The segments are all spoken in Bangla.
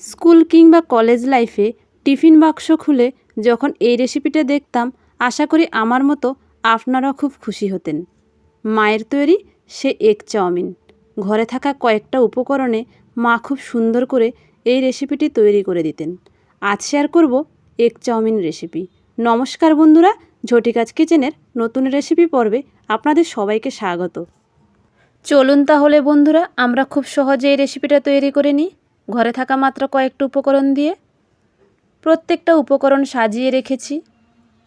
স্কুল কিংবা কলেজ লাইফে টিফিন বাক্স খুলে যখন এই রেসিপিটা দেখতাম, আশা করি আমার মতো আপনারাও খুব খুশি হতেন। মায়ের তৈরি সে এগ চাউমিন। ঘরে থাকা কয়েকটা উপকরণে মা খুব সুন্দর করে এই রেসিপিটি তৈরি করে দিতেন। আজ শেয়ার করব এগ চাউমিন রেসিপি। নমস্কার বন্ধুরা, ঝটিকাজ কিচেনের নতুন রেসিপি পর্বে আপনাদের সবাইকে স্বাগত। চলুন তাহলে বন্ধুরা, আমরা খুব সহজে এই রেসিপিটা তৈরি করে নিই। ঘরে থাকা মাত্র কয়েকটা উপকরণ দিয়ে প্রত্যেকটা উপকরণ সাজিয়ে রেখেছি।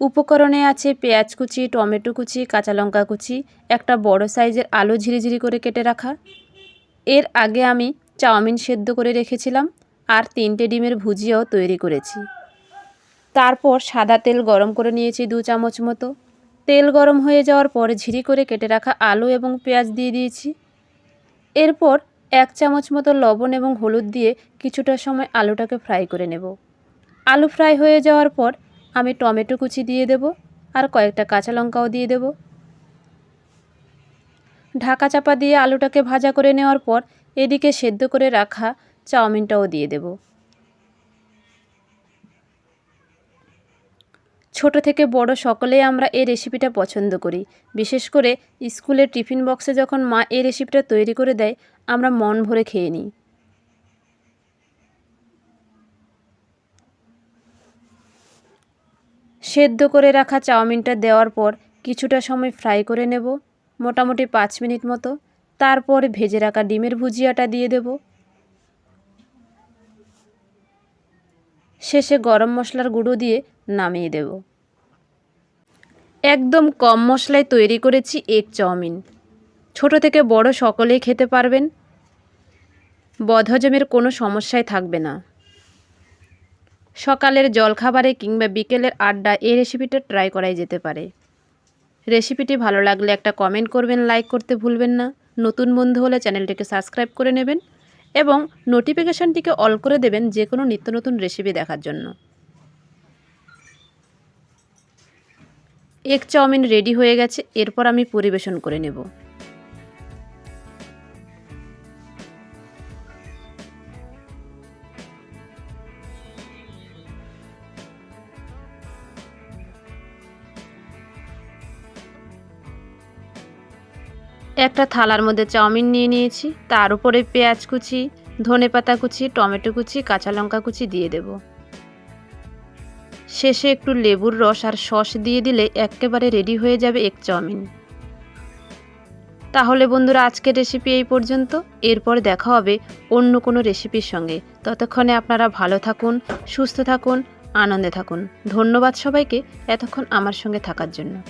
উপকরণে আছে পেঁয়াজ কুচি, টমেটো কুচি, কাঁচা লঙ্কা কুচি, একটা বড় সাইজের আলু ঝিরিঝিরি করে কেটে রাখা। এর আগে আমি চাউমিন সেদ্ধ করে রেখেছিলাম আর তিনটে ডিমের ভুজিয়াও তৈরি করেছি। তারপর সাদা তেল গরম করে নিয়েছি দু চামচ মতো। তেল গরম হয়ে যাওয়ার পর ঝিরি করে কেটে রাখা আলু এবং পেঁয়াজ দিয়ে দিয়েছি। এরপর এক চামচ মতো লবণ এবং হলুদ দিয়ে কিছুটা সময় আলুটাকে ফ্রাই করে নেব। আলু ফ্রাই হয়ে যাওয়ার পর আমি টমেটো কুচি দিয়ে দেব আর কয়েকটা কাঁচা লঙ্কাও দিয়ে দেব। ঢাকা চাপা দিয়ে আলুটাকে ভাজা করে নেওয়ার পর এদিকে সেদ্ধ করে রাখা চাউমিনটাও দিয়ে দেব। ছোট থেকে বড় সকলেই আমরা এই রেসিপিটা পছন্দ করি। বিশেষ করে স্কুলের টিফিন বক্সে যখন মা এই রেসিপিটা তৈরি করে দেয় আমরা মন ভরে খেয়ে নিই। সেদ্ধ করে রাখা চাউমিনটা দেওয়ার পর কিছুটা সময় ফ্রাই করে নেব, মোটামুটি পাঁচ মিনিট মতো। তারপর ভেজে রাখা ডিমের ভুজিয়াটা দিয়ে দেব। শেষে গরম মশলার গুঁড়ো দিয়ে নামিয়ে দেব। একদম কম মশলায় তৈরি করেছি এগ চাউমিন। ছোট থেকে বড় সকলেই খেতে পারবেন। বদহজমের কোনো সমস্যাই থাকবে না। সকালের জলখাবারে কিংবা বিকেলের আড্ডা এই রেসিপিটা ট্রাই করাই যেতে পারে। রেসিপিটি ভালো লাগলে একটা কমেন্ট করবেন লাইক করতে ভুলবেন না। নতুন বন্ধু হলে চ্যানেলটিকে সাবস্ক্রাইব করে নেবেন এবং নোটিফিকেশানটিকে অল করে দেবেন যে কোনো নিত্য নতুন রেসিপি দেখার জন্য। এগ চাউমিন রেডি হয়ে গেছে, এরপর আমি পরিবেশন করে নেব। একটা থালার মধ্যে চাউমিন নিয়ে নিয়েছি, তার উপরে পেঁয়াজ কুচি, ধনে পাতা কুচি, টমেটো কুচি, কাঁচা লঙ্কা কুচি দিয়ে দেব। শেষে একটু লেবুর রস আর সস দিয়ে দিলে একেবারে রেডি হয়ে যাবে এক চাউমিন। তাহলে বন্ধুরা, আজকের রেসিপি এই পর্যন্ত। এরপর দেখা হবে অন্য কোনো রেসিপির সঙ্গে। ততক্ষণে আপনারা ভালো থাকুন, সুস্থ থাকুন, আনন্দে থাকুন। ধন্যবাদ সবাইকে এতক্ষণ আমার সঙ্গে থাকার জন্য।